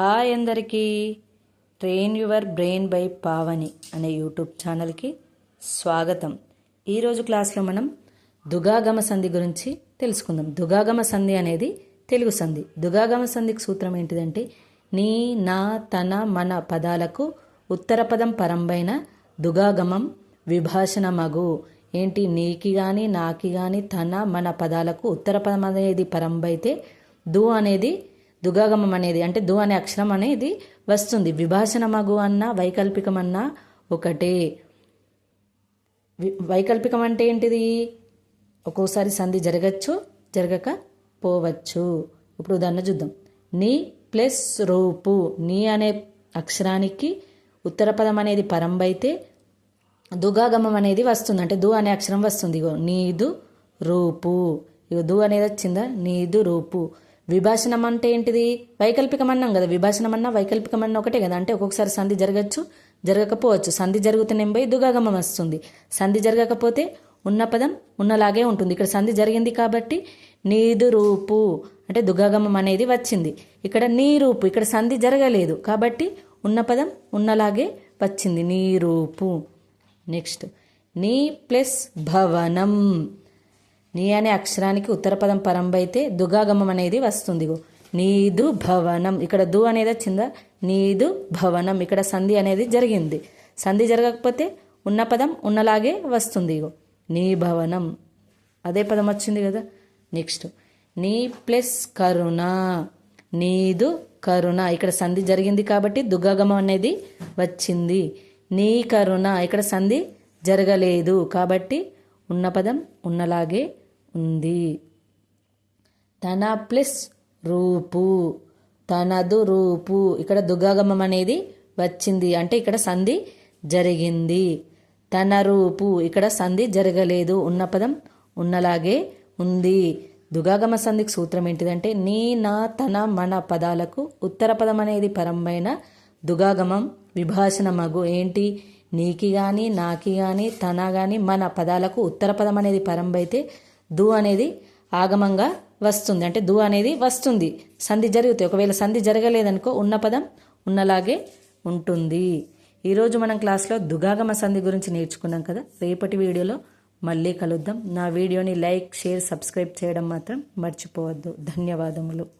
Hi అందరికీ. Train your brain by Pavani అనే YouTube ఛానల్కి స్వాగతం. ఈరోజు క్లాస్లో మనం దుగాగమ సంధి గురించి తెలుసుకుందాం. దుగాగమ సంధి అనేది తెలుగు సంధి. దుగాగమ సంధికి సూత్రం ఏంటిదంటే నీ నా తన మన పదాలకు ఉత్తర పదం పరంబైన దుగాగమం విభాషణ మగు ఏంటి? నీకి కానీ నాకి కానీ తన మన పదాలకు ఉత్తర పదం అనేది పరంబైతే దు అనేది దుగాగమం అనేది అంటే దు అనే అక్షరం అనేది వస్తుంది. విభాషణ మగు అన్న వైకల్పికం అన్న ఒకటే వైకల్పికం అంటే ఏంటిది? ఒక్కోసారి సంధి జరగచ్చు జరగక పోవచ్చు ఇప్పుడు ఉదాహరణ చూద్దాం. నీ ప్లస్ రూపు. నీ అనే అక్షరానికి ఉత్తర పదం అనేది పరంబైతే దుగాగమం అనేది వస్తుంది. అంటే దు అనే అక్షరం వస్తుంది. ఇగో నీదు రూపు. ఇగో దు అనేది వచ్చిందా? నీదు రూపు. విభాషణం అంటే ఏంటిది? వైకల్పికం అన్నాం కదా. విభాషణం అన్నా వైకల్పికం ఒకటే కదా. అంటే ఒక్కొక్కసారి సంధి జరగచ్చు జరగకపోవచ్చు. సంధి జరుగుతున్న పోయి దుగాగమం వస్తుంది. సంధి జరగకపోతే ఉన్న పదం ఉన్నలాగే ఉంటుంది. ఇక్కడ సంధి జరిగింది కాబట్టి నీదు రూపు అంటే దుగాగమం అనేది వచ్చింది. ఇక్కడ నీ రూపు ఇక్కడ సంధి జరగలేదు కాబట్టి ఉన్న పదం ఉన్నలాగే వచ్చింది. నీ రూపు. నెక్స్ట్. నీ ప్లస్ భవనం. నీ అనే అక్షరానికి ఉత్తర పదం పరంబైతే దుగాగమం అనేది వస్తుంది నీదు భవనం. ఇక్కడ దు అనేది వచ్చిందా? నీదు భవనం. ఇక్కడ సంధి అనేది జరిగింది. సంధి జరగకపోతే ఉన్న పదం ఉన్నలాగే వస్తుంది ఇగో నీ భవనం. అదే పదం వచ్చింది కదా. నెక్స్ట్. నీ ప్లస్ కరుణ. నీదు కరుణ. ఇక్కడ సంధి జరిగింది కాబట్టి దుగాగమం అనేది వచ్చింది. నీ కరుణ. ఇక్కడ సంధి జరగలేదు కాబట్టి ఉన్న పదం ఉన్నలాగే ఉంది. తన ప్లస్ రూపు. తనదు రూపు. ఇక్కడ దుగాగమం అనేది వచ్చింది. అంటే ఇక్కడ సంధి జరిగింది. తన రూపు. ఇక్కడ సంధి జరగలేదు. ఉన్న పదం ఉన్నలాగే ఉంది. దుగాగమ సంధికి సూత్రం ఏంటిదంటే నీ నా తన మన పదాలకు ఉత్తర పదం అనేది పరమైన దుగాగమం విభాషణ మగు ఏంటి? నీకి కానీ నాకి కానీ తన కానీ మన పదాలకు ఉత్తర పదం అనేది పరంబైతే దు అనేది ఆగమంగా వస్తుంది. అంటే దు అనేది వస్తుంది. సంధి జరుగుతాయి. ఒకవేళ సంధి జరగలేదనుకో ఉన్న పదం ఉన్నలాగే ఉంటుంది. ఈరోజు మనం క్లాస్లో దుగాగమ సంధి గురించి నేర్చుకున్నాం కదా. రేపటి వీడియోలో మళ్ళీ కలుద్దాం. నా వీడియోని లైక్ షేర్ సబ్స్క్రైబ్ చేయడం మాత్రం మర్చిపోవద్దు. ధన్యవాదములు.